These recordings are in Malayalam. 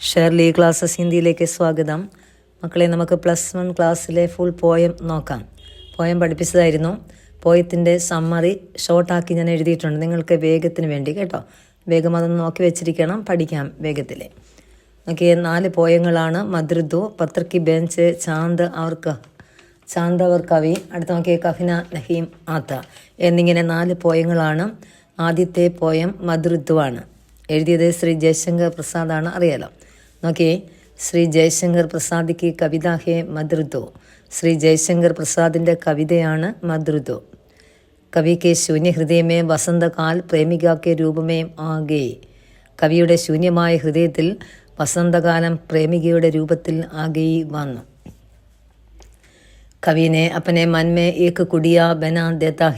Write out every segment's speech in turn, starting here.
ഷെർലി ക്ലാസ്സസ് ഹിന്ദിയിലേക്ക് സ്വാഗതം. മക്കളെ നമുക്ക് പ്ലസ് വൺ ക്ലാസ്സിലെ ഫുൾ പോയം നോക്കാം. പോയം പഠിപ്പിച്ചതായിരുന്നു. പോയത്തിന്റെ സമ്മറി ഷോർട്ടാക്കി ഞാൻ എഴുതിയിട്ടുണ്ട്. നിങ്ങൾക്ക് വേഗത്തിന് വേണ്ടി കേട്ടോ. വേഗം അതൊന്ന് നോക്കി വെച്ചിരിക്കണം. പഠിക്കാം വേഗത്തിൽ നോക്കിയ നാല് പോയങ്ങളാണ് മദ്രുദു പത്രക്കി ബെഞ്ച് ചാന്ത് അവർക്ക് ചാന്ത് അവർ കവി അടുത്ത നോക്കിയ കഫിന നഹീം ആത്ത എന്നിങ്ങനെ നാല് പോയങ്ങളാണ് ആദ്യത്തെ പോയം മദ്രുദ്വാണ് എഴുതിയത് ശ്രീ ജയശങ്കർ പ്രസാദാണ്. അറിയാലോ. നോക്കിയേ ശ്രീ ജയശങ്കർ പ്രസാദിക്ക് കവിത ഹേ മധുരുത്വ ശ്രീ ജയശങ്കർ പ്രസാദിന്റെ കവിതയാണ് മധുരുത്വ കവി കെ ശൂന്യഹൃദയമേ വസന്തകാൽ പ്രേമികാക്കെ രൂപമേ ആകെ. കവിയുടെ ശൂന്യമായ ഹൃദയത്തിൽ വസന്തകാലം പ്രേമികയുടെ രൂപത്തിൽ ആകെ വന്നു. കവിനെ അപ്പനെ മന്മേ ഏക്ക് കുടിയ ബന ദേത്താ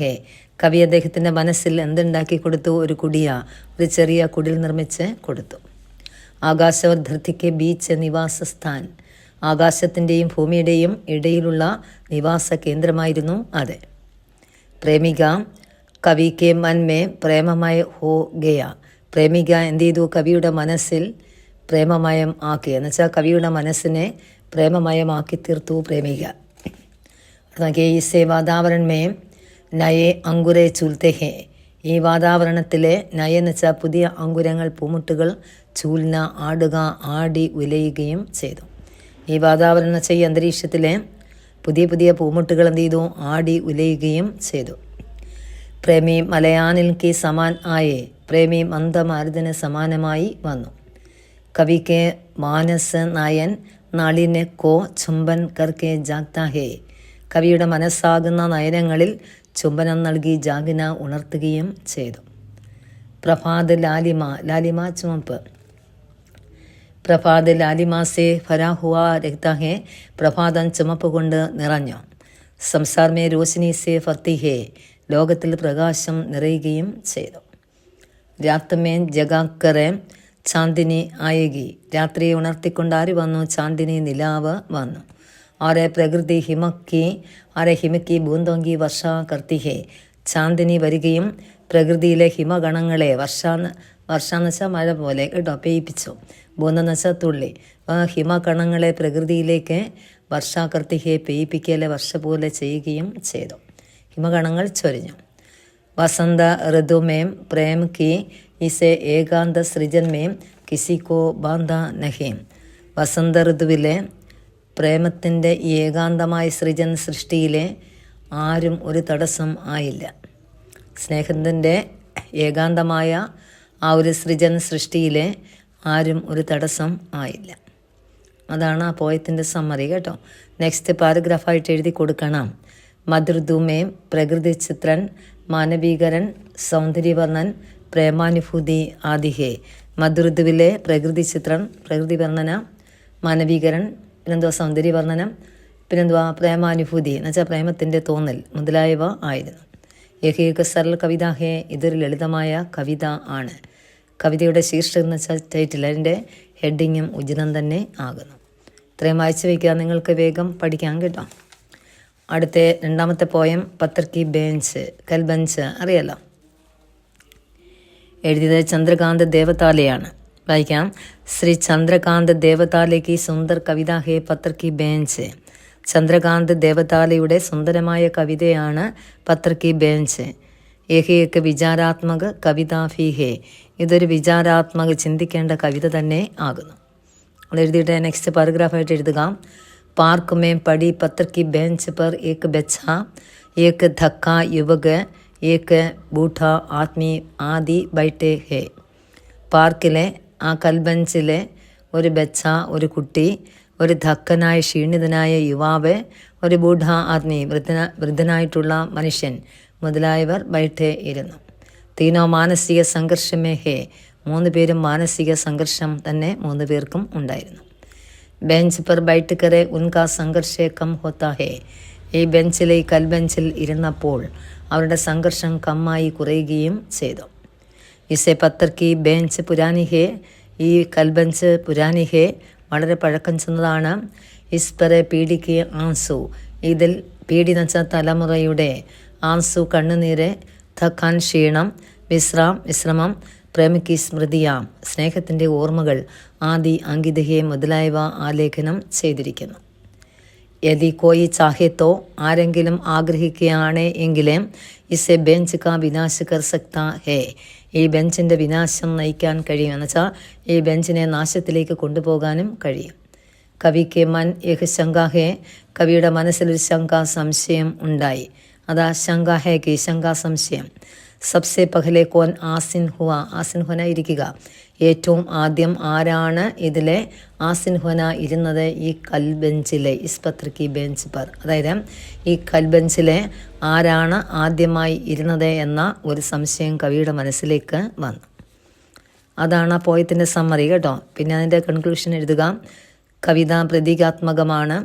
കവി അദ്ദേഹത്തിന്റെ മനസ്സിൽ എന്തുണ്ടാക്കി കൊടുത്തു ഒരു കുടിയ ഒരു ചെറിയ കുടിൽ നിർമ്മിച്ച് കൊടുത്തു. ആകാശവർ ധൃതിക്ക് ബീച്ച് നിവാസസ്ഥാൻ. ആകാശത്തിന്റെയും ഭൂമിയുടെയും ഇടയിലുള്ള നിവാസ കേന്ദ്രമായിരുന്നു അത്. പ്രേമിക കവി കെ മന്മേ പ്രേമമയ ഹോ ഗയ. പ്രേമിക എന്ത് ചെയ്തു കവിയുടെ മനസ്സിൽ പ്രേമമയം ആക്കി. എന്നുവെച്ചാൽ കവിയുടെ മനസ്സിനെ പ്രേമമയമാക്കി തീർത്തു പ്രേമിക. വാതാവരണമേ നയെ അങ്കുരെ ചൂൽത്തെ ഹേ. ഈ വാതാവരണത്തിലെ നയെന്ന് വെച്ചാൽ പുതിയ അങ്കുരങ്ങൾ പൂമുട്ടുകൾ ചൂൽന ആടുക ആടി ഉലയുകയും ചെയ്തു. ഈ വാതാവരണ ചെയ്യ അന്തരീക്ഷത്തിലെ പുതിയ പുതിയ പൂമുട്ടുകൾ എന്ത് ചെയ്തു? ആടി ഉലയുകയും ചെയ്തു. പ്രേമി മലയാനിൽ കി സമാൻ ആയേ പ്രേമി മന്ദമാരുതിന് സമാനമായി വന്നു. കവി കവിക്ക് മാനസ് നായൻ നളിന് കോ ചുംബൻ കർക്കെ ജാഗ്താ ഹേ. കവിയുടെ മനസ്സാകുന്ന നയനങ്ങളിൽ ചുംബനം നൽകി ജാഗിന ഉണർത്തുകയും ചെയ്തു. പ്രഭാത് ലാലിമ ലാലിമ ചുമപ്പ് പ്രഭാത് ലാലിമാസെ ഫരാഹുവ രക്ത ഹേ പ്രഭാതം ചുമപ്പ് കൊണ്ട് നിറഞ്ഞു. സംസാർമേ രോശിനീസെ ഫർത്തിഹേ ലോകത്തിൽ പ്രകാശം നിറയുകയും ചെയ്തു. രാത്രമേൻ ജഗാക്കറെ ചാന്ദിനി ആയകി. രാത്രിയെ ഉണർത്തിക്കൊണ്ട് ആര് വന്നു? ചാന്ദിനി നിലാവ് വന്നു. ആരെ പ്രകൃതി ഹിമക്കി ആരെ ഹിമക്കി ബൂന്തോങ്കി വർഷ കർത്തിഹേ. ചാന്ദിനി വരികയും പ്രകൃതിയിലെ ഹിമഗണങ്ങളെ വർഷാന്ന് വർഷാന്ന് വെച്ചാൽ മഴ പോലെ കേട്ടോ പെയ്യിപ്പിച്ചു ബൂന്തെന്ന് വെച്ചാൽ തുള്ളി ഹിമകണങ്ങളെ പ്രകൃതിയിലേക്ക് വർഷാകൃത്തികയെ പെയ്യിപ്പിക്കലെ വർഷ പോലെ ചെയ്യുകയും ചെയ്തു. ഹിമകണങ്ങൾ ചൊരിഞ്ഞു. വസന്ത ഋതുമേം പ്രേം കി ഇസെ ഏകാന്ത സൃജന്മേം കിസിക്കോ ബാന്ത നഹീം. വസന്ത ഋതുവിലെ പ്രേമത്തിന്റെ ഈ ഏകാന്തമായ സൃജൻ സൃഷ്ടിയിലെ ആരും ഒരു തടസ്സം ആയില്ല. സ്നേഹത്തിന്റെ ഏകാന്തമായ ആ ഒരു സൃജൻ സൃഷ്ടിയിൽ ആരും ഒരു തടസ്സം ആയില്ല. അതാണ് ആ പോയത്തിന്റെ സമ്മതി കേട്ടോ. നെക്സ്റ്റ് പാരഗ്രാഫായിട്ട് എഴുതി കൊടുക്കണം. മധുർധൂമേം പ്രകൃതി ചിത്രൻ മാനവീകരൻ സൗന്ദര്യവർണൻ പ്രേമാനുഭൂതി ആദിഹേ. മധുർധുവിലെ പ്രകൃതി ചിത്രൻ പ്രകൃതി വർണന മാനവീകരൻ പിന്നെന്തുവാ സൗന്ദര്യവർണനം പിന്നെന്തുവാ പ്രേമാനുഭൂതി എന്നുവെച്ചാൽ പ്രേമത്തിന്റെ തോന്നൽ മുതലായവ ആയിരുന്നു. യഹീക സരൽ കവിത ഹേ ഇതൊരു ലളിതമായ കവിത ആണ്. കവിതയുടെ ശീർഷകം എന്ന് വെച്ചാൽ ടൈറ്റിൽ അതിന്റെ ഹെഡിങ്ങും ഉചിതം തന്നെ ആകുന്നു. ഇത്രയും വായിച്ചു വയ്ക്കുക നിങ്ങൾക്ക് വേഗം പഠിക്കാൻ കേട്ടോ. അടുത്ത രണ്ടാമത്തെ പോയം പത്രക്കി ബെഞ്ച് കൽബഞ്ച് അറിയാലോ? എഴുതിയത് ചന്ദ്രകാന്ത് ദേവതാലയാണ്. വായിക്കാം. ശ്രീ ചന്ദ്രകാന്ത് ദേവതാലയ്ക്ക് സുന്ദർ കവിത ഹേ പത്രക്കി ബെഞ്ച്. ചന്ദ്രകാന്ത് ദേവതാലയുടെ സുന്ദരമായ കവിതയാണ് പത്രക്കി ബെഞ്ച്. ഏഹേക്ക് വിചാരാത്മക കവിതാഫീഹേ ഇതൊരു വിചാരാത്മക ചിന്തിക്കേണ്ട കവിത തന്നെ ആകുന്നു. എഴുതിയിട്ട് നെക്സ്റ്റ് പാരഗ്രാഫായിട്ട് എഴുതുക. പാർക്ക് മേം പടി പത്രക്കി ബെഞ്ച് പെർ ഏക്ക് ബെച്ച ഏക്ക് ധക്ക യുവക് ഏക്ക് ബൂഠ ആത്മി ആദി ബൈട്ടേ ഹേ. പാർക്കിലെ ആ കൽബെഞ്ചിലെ ഒരു ബെച്ച ഒരു കുട്ടി ഒരു ധക്കനായ ക്ഷീണിതനായ യുവാവ് ഒരു ബൂഢ ആത്മി വൃദ്ധന വൃദ്ധനായിട്ടുള്ള മനുഷ്യൻ മുതലായവർ ബൈഠെ ഇരുന്നു. തീനോ മാനസിക സംഘർഷമേ ഹേ. മൂന്ന് പേരും മാനസിക സംഘർഷം തന്നെ മൂന്ന് പേർക്കും ഉണ്ടായിരുന്നു. ബെഞ്ച് പർ ബൈട്ട് കറെ ഉൻകാ സംഘർഷേ കം ഹോത്താ ഹേ. ഈ ബെഞ്ചിലെ ഈ കൽബെഞ്ചിൽ ഇരുന്നപ്പോൾ അവരുടെ സംഘർഷം കമ്മായി കുറയുകയും ചെയ്തു. ഇസെ പത്തർക്ക് ഈ ബെഞ്ച് പുരാനി ഹേ. ഈ കൽബെഞ്ച് പുരാനി ഹേ. വളരെ പഴക്കം ചെന്നതാണ്. ഇസ്പറെ പീഡിക്ക് ആൻസു. ഇതിൽ പീഡി നച്ച തലമുറയുടെ ആൻസു കണ്ണുനീര് ധക്കാൻ ക്ഷീണം വിശ്രാം വിശ്രമം പ്രേമിക്ക് സ്മൃതിയാം. സ്നേഹത്തിന്റെ ഓർമ്മകൾ ആദി അങ്കിതയെ മുതലായവ ആലേഖനം ചെയ്തിരിക്കുന്നു. യദി കോയി ചാഹേത്തോ ആരെങ്കിലും ആഗ്രഹിക്കുകയാണ് എങ്കിലേ ഇസെ ബെഞ്ച് കാ വിനാശകർ സക്ത ഹേ. ഈ ബെഞ്ചിന്റെ വിനാശം നയിക്കാൻ കഴിയും എന്നുവെച്ചാൽ ഈ ബെഞ്ചിനെ നാശത്തിലേക്ക് കൊണ്ടുപോകാനും കഴിയും. കവിക്ക് മൻ യഹ് ശങ്കാഹെ കവിയുടെ മനസ്സിലൊരു ശങ്ക സംശയം ഉണ്ടായി. അതാ ശങ്കാഹെ ഹേ കി ശങ്ക സംശയം. സബ്സെ പഹലെ കോൻ ആസിൻ ഹുവ ആസിൻ ഹുന ഇരിക്കുക ഏറ്റവും ആദ്യം ആരാണ് ഇതിലെ ആസിൻഹന ഇരുന്നത്? ഈ കൽബെഞ്ചിലെ ഇസ്പത്രിക്കി ബെഞ്ച് പർ. അതായത് ഈ കൽബെഞ്ചിലെ ആരാണ് ആദ്യമായി ഇരുന്നത് എന്ന ഒരു സംശയം കവിയുടെ മനസ്സിലേക്ക് വന്നു. അതാണ് ആ പോയത്തിന്റെ സമ്മറി കേട്ടോ. പിന്നെ അതിന്റെ കൺക്ലൂഷൻ എഴുതുക. കവിത പ്രതീകാത്മകമാണ്.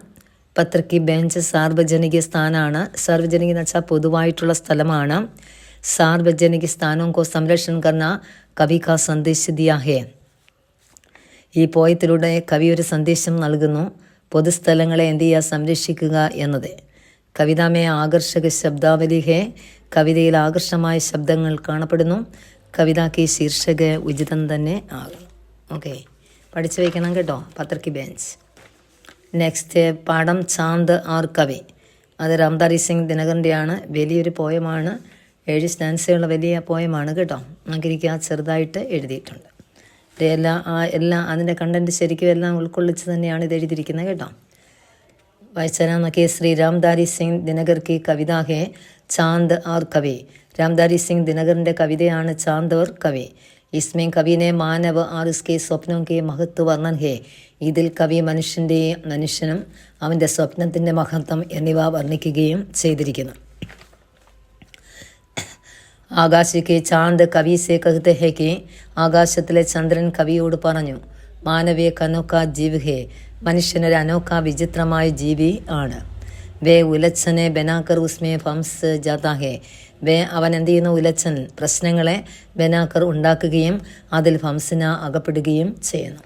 പത്രക്ക് ബെഞ്ച് സാർവജനിക സ്ഥാനമാണ് സാർവജനിക എന്ന് വെച്ചാൽ പൊതുവായിട്ടുള്ള സ്ഥലമാണ്. സാർവജനിക स्थानों को संरक्षण करना കവി കാ संदेश ദിയാ ഹേ ഈ പോയത്തിലൂടെ കവി ഒരു സന്ദേശം നൽകുന്നു പൊതുസ്ഥലങ്ങളെ എന്ത് ചെയ്യുക സംരക്ഷിക്കുക എന്നത്. കവിതാമേ ആകർഷക ശബ്ദാവലി ഹേ കവിതയിൽ ആകർഷമായ ശബ്ദങ്ങൾ കാണപ്പെടുന്നു കവിതാക്ക് ശീർഷക ഉചിതം തന്നെ ആകും ഓക്കെ പഠിച്ചു വയ്ക്കണം കേട്ടോ പത്രക്ക് ബെഞ്ച്. നെക്സ്റ്റ് പാഠം ചാന്ത് ആർ കവി. അത് രാംദാരി സിംഗ് ദിനകറിന്റെയാണ് വലിയൊരു പോയമാണ്. ഏഴ് സ്റ്റാൻസുള്ള വലിയ പോയമാണ് കേട്ടോ. അഗ്രിക്ക് ആ ചെറുതായിട്ട് എഴുതിയിട്ടുണ്ട്. എല്ലാ ആ എല്ലാ അതിന്റെ കണ്ടന്റ് ശരിക്കും എല്ലാം ഉൾക്കൊള്ളിച്ച് തന്നെയാണ് ഇത് എഴുതിയിരിക്കുന്നത് കേട്ടോ. വായിച്ചനാമക്കെ ശ്രീ രാംധാരി സിംഗ് ദിനകർ കി കവിതാഹേ ചാന്ദ് ആർ കവി. രാംധാരി സിംഗ് ദിനകറിന്റെ കവിതയാണ് ചാന്ദ് ഓർ കവി. ഇസ്മേ കവിനെ മാനവ് ആർ ഇസ്കെ സ്വപ്നം കെ മഹത്വ വർണൻ ഹേ. ഇതിൽ കവി മനുഷ്യന്റെയും മനുഷ്യനും അവന്റെ സ്വപ്നത്തിന്റെ മഹത്വം എന്നിവ വർണിക്കുകയും ചെയ്തിരിക്കുന്നു. ആകാശിക്ക് ചാന്ദ് കവി സെ കഹത്തെ ഹേ ആകാശത്തിലെ ചന്ദ്രൻ കവിയോട് പറഞ്ഞു മാനവീയ കനോക്ക ജീവ് ഹേ മനുഷ്യനൊരു അനോക്ക വിചിത്രമായ ജീവി ആണ്. വേ ഉലച്ചനെ ബനാക്കർ ഉസ്മേ ഫംസ് ജാതാ ഹേ. വേ അവൻ എന്ത് ചെയ്യുന്നു? ഉലച്ചൻ പ്രശ്നങ്ങളെ ബനാക്കർ ഉണ്ടാക്കുകയും അതിൽ ഫംസിന അകപ്പെടുകയും ചെയ്യുന്നു.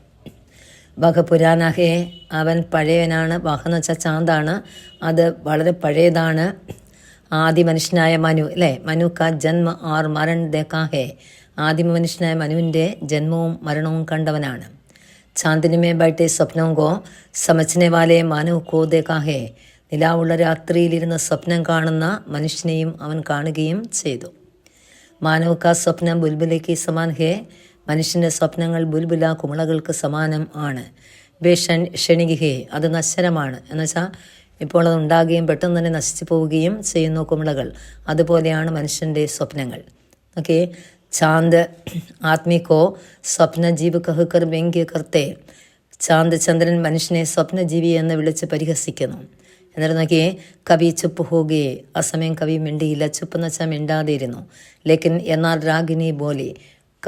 ബഹപുരാനഹേ അവൻ പഴയവനാണ്. ബഹ എന്ന് വെച്ചാൽ ചാന്താണ്. അത് വളരെ പഴയതാണ്. ആദി മനുഷ്യനായ മനു അല്ലേ മനു കാ ജന്മ ആർ മരൺ ദേക്കാ ഹേ. ആദിമ മനുഷ്യനായ മനുവിന്റെ ജന്മവും മരണവും കണ്ടവനാണ്. ചാന്ദിനിമേ ബൈട്ടെ സ്വപ്നവും കോ സമച്ചിനെ വാലെ മനു കോ ദേക്കാ ഹേ. നിലാവുള്ള രാത്രിയിലിരുന്ന് സ്വപ്നം കാണുന്ന മനുഷ്യനെയും അവൻ കാണുകയും ചെയ്തു. മാനവ് കാ സ്വപ്നം ബുൽബുലയ്ക്ക് സമാന ഹേ. മനുഷ്യന്റെ സ്വപ്നങ്ങൾ ബുൽബുല കുമിളകൾക്ക് സമാനം ആണ്. ബേഷൻ ഷൻ ക്ഷണിക ഹേ. അത് നശ്വരമാണ്. എന്നുവെച്ചാൽ ഇപ്പോൾ അത് ഉണ്ടാകുകയും പെട്ടെന്ന് തന്നെ നശിച്ചു പോവുകയും ചെയ്യുന്നു കുമിളകൾ. അതുപോലെയാണ് മനുഷ്യന്റെ സ്വപ്നങ്ങൾ. ഓക്കെ. ചാന്ദ് ആത്മിക്കോ സ്വപ്നജീവ് കഹുക്കർ വ്യംഗ്യ കർത്തേ. ചാന്ത് ചന്ദ്രൻ മനുഷ്യനെ സ്വപ്നജീവി എന്ന് വിളിച്ച് പരിഹസിക്കുന്നു. എന്നിട്ട് നോക്കിയേ കവി ചുപ്പ് ഹോകയെ ആ സമയം കവി മിണ്ടിയില്ല ചുപ്പ് എന്ന് വെച്ചാൽ മിണ്ടാതിരുന്നു. ലേക്കിൻ എന്നാൽ രാഗിണി ബോലി.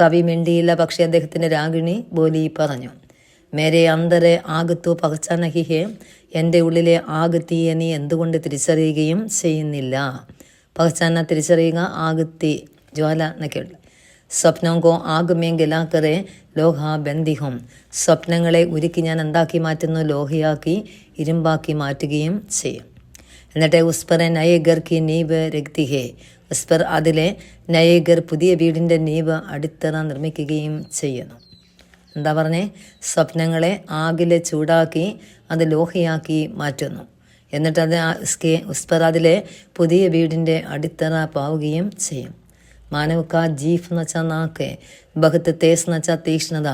കവി മിണ്ടിയില്ല പക്ഷേ അദ്ദേഹത്തിന്റെ രാഗിണി ബോലി പറഞ്ഞു. മേരെ അന്തരെ ആകത്തു പകച്ചനഹിഹെ എന്റെ ഉള്ളിലെ ആകത്തിയെ നീ എന്തുകൊണ്ട് തിരിച്ചറിയുകയും ചെയ്യുന്നില്ല? പകച്ചാന തിരിച്ചറിയുക ആകത്തി ജ്വാല എന്നൊക്കെയുണ്ട് സ്വപ്നം കോ ആകുമേ ഗലാക്കറെ ലോഹ ബന്ദിഹും സ്വപ്നങ്ങളെ ഉരുക്കി ഞാൻ എന്താക്കി മാറ്റുന്നു? ലോഹയാക്കി ഇരുമ്പാക്കി മാറ്റുകയും ചെയ്യും. എന്നിട്ട് ഉസ്പറെ നയഗർ കി നീവ് രക്തിഹേ ഉസ്പർ അതിലെ നയഗർ പുതിയ വീടിന്റെ നീവ് അടിത്തറ നിർമ്മിക്കുകയും ചെയ്യുന്നു. എന്താ പറഞ്ഞേ? സ്വപ്നങ്ങളെ ആകിലെ ചൂടാക്കി അത് ലോഹിയാക്കി മാറ്റുന്നു. എന്നിട്ട് അത് സ്കേ അതിലെ പുതിയ വീടിന്റെ അടിത്തറ പാവുകയും ചെയ്യും. മാനവക്ക ജീഫ് എന്ന് വെച്ചാൽ നാക്ക് ബഹത്ത് തേസ് എന്ന് വെച്ചാൽ തീക്ഷ്ണത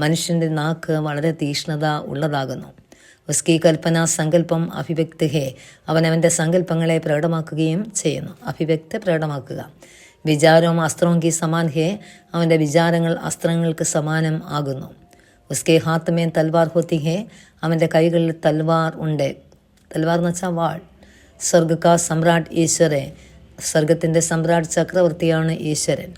മനുഷ്യന്റെ നാക്ക് വളരെ തീക്ഷ്ണത ഉള്ളതാകുന്നു. ഉസ്കി കൽപ്പന സങ്കല്പം അഭിവ്യക്തി ഹേ അവൻ അവന്റെ സങ്കല്പങ്ങളെ പ്രകടമാക്കുകയും ചെയ്യുന്നു. അഭിവ്യക്തി പ്രകടമാക്കുക. വിചാരവും അസ്ത്രവും കി സമാൻ ഹേ അവന്റെ വിചാരങ്ങൾ അസ്ത്രങ്ങൾക്ക് സമാനം ആകുന്നു. ഉസ്കെ ഹാത്തമേ തൽവാർ ഹോത്തി ഹേ അവന്റെ കൈകളിൽ തൽവാർ ഉണ്ട്. തൽവാർ എന്ന് വെച്ചാൽ വാൾ. സ്വർഗ കാ സമ്രാട്ട് ഈശ്വരെ സ്വർഗത്തിന്റെ സമ്രാട്ട് ചക്രവർത്തിയാണ് ഈശ്വരൻ.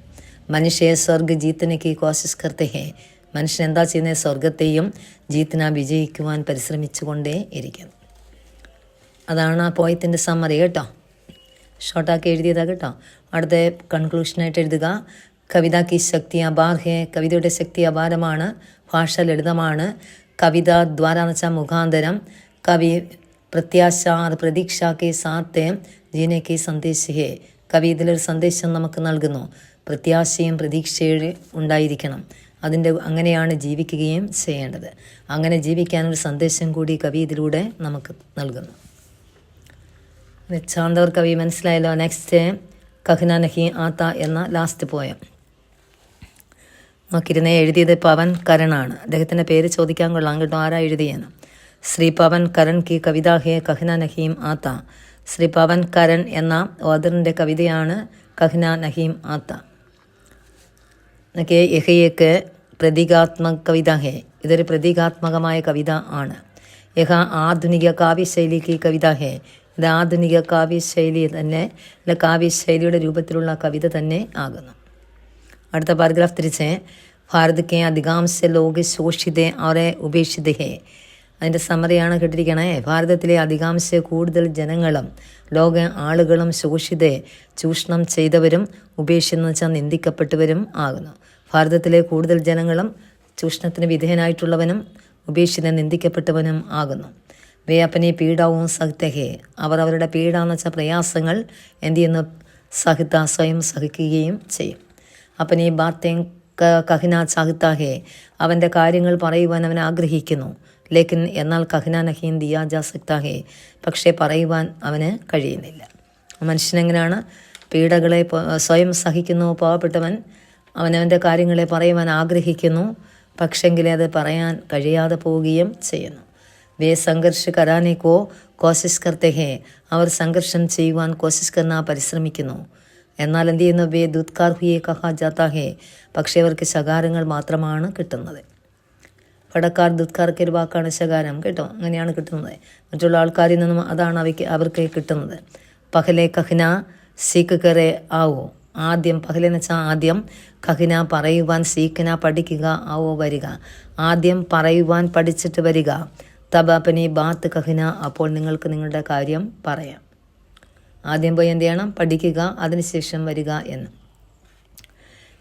മനുഷ്യ സ്വർഗ ജീത്തനയ്ക്ക് കോശിസ് കർത്തെ ഹേ. മനുഷ്യൻ എന്താ ചെയ്യുന്നത് സ്വർഗത്തെയും ജീത്തിന വിജയിക്കുവാൻ പരിശ്രമിച്ചുകൊണ്ടേ ഇരിക്കുന്നു. അതാണ് ആ പോയത്തിന്റെ സമ്മറി കേട്ടോ. ഷോർട്ടാക്കി എഴുതിയതാണ് കേട്ടോ. അടുത്ത കൺക്ലൂഷനായിട്ട് എഴുതുക. കവിതയ്ക്ക് ശക്തി അപാർഹേ കവിതയുടെ ശക്തി അപാരമാണ്. ഭാഷ ലളിതമാണ്. കവിത ദ്വാര എന്ന് വെച്ചാൽ മുഖാന്തരം. കവി പ്രത്യാശ പ്രതീക്ഷയ്ക്ക് സാത്യം ജീനയ്ക്ക് സന്ദേശിഹേ കവി ഇതിലൊരു സന്ദേശം നമുക്ക് നൽകുന്നു. പ്രത്യാശയും പ്രതീക്ഷയും ഉണ്ടായിരിക്കണം. അതിന്റെ അങ്ങനെയാണ് ജീവിക്കുകയും ചെയ്യേണ്ടത്. അങ്ങനെ ജീവിക്കാനൊരു സന്ദേശം കൂടി കവി ഇതിലൂടെ നമുക്ക് നൽകുന്നു. ചാന്തോർ കവി മനസ്സിലായല്ലോ. നെക്സ്റ്റ് കഹ്ന നഹി ആത്ത എന്ന ലാസ്റ്റ് പോയം നോക്കിയിരുന്നേ എഴുതിയത് പവൻ കരണാണ് അദ്ദേഹത്തിന്റെ പേര് ചോദിക്കാൻ കൊള്ളാം. കേട്ടോ ആരാ എഴുതിയെന്ന്. ശ്രീ പവൻ കരൺ കി കവിത ഹേ കഹ്ന നഹീം ആത്ത ശ്രീ പവൻ കരൺ എന്ന ഓദറിന്റെ കവിതയാണ് കഹ്ന നഹീം ആത്ത എന്നൊക്കെ യഹയ്ക്ക് പ്രതീകാത്മക കവിത ഹേ. ഇതൊരു പ്രതീകാത്മകമായ കവിത ആണ്. യഹ ആധുനിക കാവ്യശൈലിക്ക് കവിത ഹേ. ഇത് ആധുനിക കാവ്യശൈലി തന്നെ അല്ല കാവ്യശൈലിയുടെ രൂപത്തിലുള്ള കവിത തന്നെ ആകുന്നു. അടുത്ത പാരഗ്രാഫ് തിരിച്ച് ഭാരത് കെ അധികാംശ ലോക ശോഷിത അവരെ ഉപേക്ഷിത ഹേ. അതിന്റെ സമറിയാണ് കേട്ടിരിക്കണേ. ഭാരതത്തിലെ അധികാംശ കൂടുതൽ ജനങ്ങളും ലോക ആളുകളും ശോഷിത ചൂഷണം ചെയ്തവരും ഉപേക്ഷിന്ന് വെച്ചാൽ നിന്ദിക്കപ്പെട്ടവരും ആകുന്നു. ഭാരതത്തിലെ കൂടുതൽ ജനങ്ങളും ചൂഷണത്തിന് വിധേയനായിട്ടുള്ളവനും ഉപേക്ഷിത നിന്ദിക്കപ്പെട്ടവനും ആകുന്നു. വേ അപ്പനെ പീഡാവും സഹിതഹേ. അവർ അവരുടെ പീഡ എന്ന് വെച്ചാൽ പ്രയാസങ്ങൾ എന്തു ചെയ്യുന്നു സഹിത സ്വയം സഹിക്കുകയും ചെയ്യും. അപ്പനെ ബാത്തേം കഹിന ചാഹിത്ത ഹേ അവന്റെ കാര്യങ്ങൾ പറയുവാൻ അവൻ ആഗ്രഹിക്കുന്നു. ലേക്കിൻ എന്നാൽ കഹിന നഹീൻ ദിയാ ജാ സക്ത ഹേ പക്ഷേ പറയുവാൻ അവന് കഴിയുന്നില്ല. മനുഷ്യനെങ്ങനെയാണ് പീഡകളെ സ്വയം സഹിക്കുന്നു പാവപ്പെട്ടവൻ അവനവന്റെ കാര്യങ്ങളെ പറയുവാൻ ആഗ്രഹിക്കുന്നു പക്ഷെങ്കിലേ അത് പറയാൻ കഴിയാതെ പോവുകയും ചെയ്യുന്നു. വേ സംഘർഷ കരാനേക്കോ കോശിസ് കർത്തേഹേ അവർ സംഘർഷം ചെയ്യുവാൻ കോശിസ് കർണ പരിശ്രമിക്കുന്നു. എന്നാൽ എന്ത് ചെയ്യുന്നു? വേ ദുത്കാർ ഹുയെ കഹാ ജാത്താഹേ പക്ഷേ അവർക്ക് ശകാരങ്ങൾ മാത്രമാണ് കിട്ടുന്നത്. പടക്കാർ ദുത്കാർക്ക് ഒരു വാക്കാണ് ശകാരം കേട്ടോ? അങ്ങനെയാണ് കിട്ടുന്നത്. മറ്റുള്ള ആൾക്കാരിൽ നിന്നും അതാണ് അവയ്ക്ക് അവർക്ക് കിട്ടുന്നത്. പഹലെ കഹ്ന സീക്ക് കറെ ആവോ? ആദ്യം പഹലെന്ന് വെച്ചാൽ ആദ്യം കഹിന പറയുവാൻ സീക്കന പഠിക്കുക ആവോ വരിക. ആദ്യം പറയുവാൻ പഠിച്ചിട്ട് വരിക. തബ അപ്പനെ ബാത്ത് കഹിന അപ്പോൾ നിങ്ങൾക്ക് നിങ്ങളുടെ കാര്യം പറയാം. ആദ്യം പോയി എന്ത് ചെയ്യണം? പഠിക്കുക അതിനുശേഷം വരിക എന്ന്.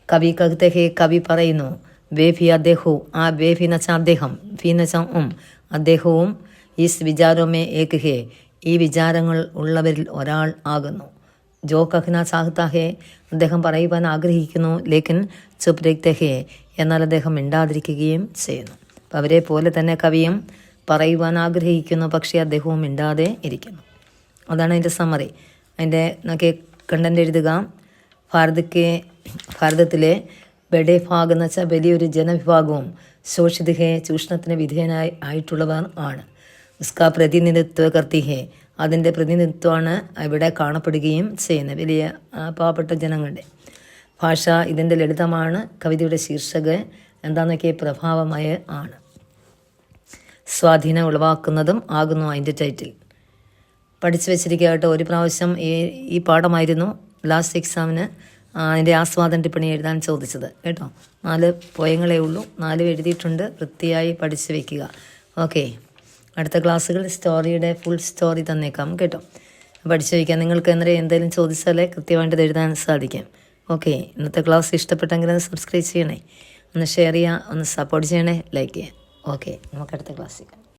കവി കഹ്തഹെ കവി പറയുന്നു ബേഫി അദ്ദേഹവും ആ ബേഫി നച്ച അദ്ദേഹം ഫി നച്ച ഉം അദ്ദേഹവും ഈസ് വിചാരമേ ഏക് ഹേ ഈ വിചാരങ്ങൾ ഉള്ളവരിൽ ഒരാൾ ആകുന്നു. ജോ കഹ്ന സാഹ്താഹെ അദ്ദേഹം പറയുവാൻ ആഗ്രഹിക്കുന്നു ലേക്കിൻ ചുപ്രേക്തഹെ എന്നാൽ അദ്ദേഹം മിണ്ടാതിരിക്കുകയും ചെയ്യുന്നു. അവരെ പോലെ തന്നെ കവിയും പറയുവാൻ ആഗ്രഹിക്കുന്നു പക്ഷേ അദ്ദേഹവും മിണ്ടാതെ ഇരിക്കുന്നു. അതാണ് അതിന്റെ സമ്മറി അതിന്റെ നോക്കി കണ്ടന്റ് എഴുതുക. ഭാരതಕ್ಕೆ ഭാരതത്തിലെ ബഡേ ഭാഗ് എന്ന് വെച്ചാൽ വലിയൊരു ജനവിഭാഗവും ശോഷിതഹെ ചൂഷണത്തിന് വിധേയനായി ആയിട്ടുള്ളവർ ആണ്. ഉസ്കാ പ്രതിനിധിത്വ കർത്തിഹെ. അതിന്റെ പ്രതിനിധിത്വമാണ് ഇവിടെ കാണപ്പെടുകയും ചെയ്യുന്നത്. വലിയ പാവപ്പെട്ട ജനങ്ങളുടെ ഭാഷ ഇതിന്റെ ലളിതമാണ്. കവിതയുടെ ശീർഷക എന്താണെന്നൊക്കെ പ്രഭാവമായ ആണ്. സ്വാധീനം ഉളവാക്കുന്നതും ആകുന്നു അതിന്റെ ടൈറ്റിൽ പഠിച്ചു വെച്ചിരിക്കുക കേട്ടോ ഒരു പ്രാവശ്യം ഈ ഈ പാഠമായിരുന്നു ലാസ്റ്റ് എക്സാമിന് അതിന്റെ ആസ്വാദന ടിപ്പണി എഴുതാൻ ചോദിച്ചത്. കേട്ടോ? നാല് പോയങ്ങളേ ഉള്ളൂ. നാലും എഴുതിയിട്ടുണ്ട്. വൃത്തിയായി പഠിച്ചു വെക്കുക. ഓക്കെ അടുത്ത ക്ലാസ്സുകൾ സ്റ്റോറിയുടെ ഫുൾ സ്റ്റോറി തന്നേക്കാം. കേട്ടോ? പഠിച്ചു വയ്ക്കാം നിങ്ങൾക്ക് എന്തെങ്കിലും എന്തെങ്കിലും ചോദിച്ചാലേ കൃത്യമായിട്ട് എഴുതാൻ സാധിക്കും. ഓക്കെ ഇന്നത്തെ ക്ലാസ് ഇഷ്ടപ്പെട്ടെങ്കിൽ സബ്സ്ക്രൈബ് ചെയ്യണേ. ഒന്ന് ഷെയർ ചെയ്യുക. ഒന്ന് സപ്പോർട്ട് ചെയ്യണേ. ലൈക്ക് ചെയ്യാം ഓക്കെ നമുക്ക് അടുത്ത ക്ലാസ്സിൽ കാണാം